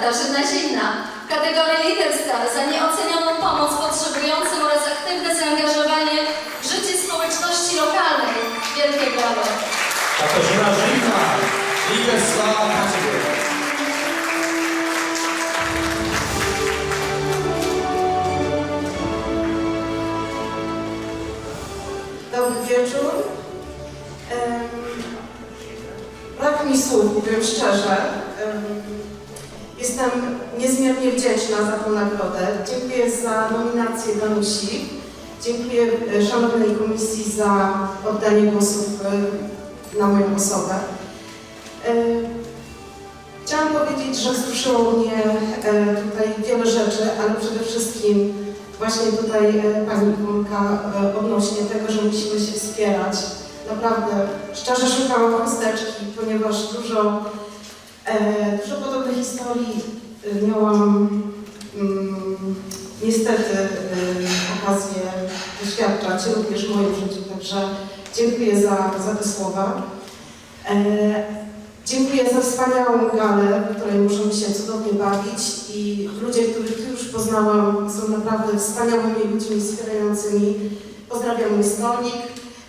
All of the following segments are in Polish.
Katarzyna Zimna w kategorii Leader Star za nieocenioną pomoc potrzebującym oraz aktywne zaangażowanie w życie społeczności lokalnej. Wielkie brawo! Katarzyna Żywna, lider Sława Kaczyk. Dobry wieczór. Brak mi słów, powiem szczerze. Em, Jestem niezmiernie wdzięczna za tę nagrodę. Dziękuję za nominację Danusi. Dziękuję e, Szanownej Komisji za oddanie głosów e, na moją osobę. E, Chciałam powiedzieć, że wzruszyło mnie tutaj wiele rzeczy, ale przede wszystkim właśnie tutaj Pani Kulka odnośnie tego, że musimy się wspierać. Naprawdę szczerze szukałam chusteczki, ponieważ dużo, historii e, miałam mm, niestety e, okazję doświadczać również w moim życiu, także dziękuję za, za te słowa. E, Dziękuję za wspaniałą galę, w której możemy się cudownie bawić i ludzie, których tu już poznałam, są naprawdę wspaniałymi ludźmi wspierającymi. Pozdrawiam mój stolnik.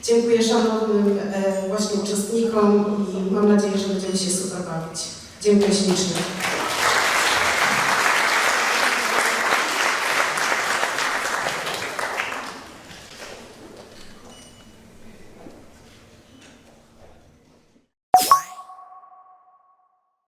Dziękuję szanownym e, właśnie uczestnikom i mam nadzieję, że będziemy się super bawić. Dziękuję ślicznie.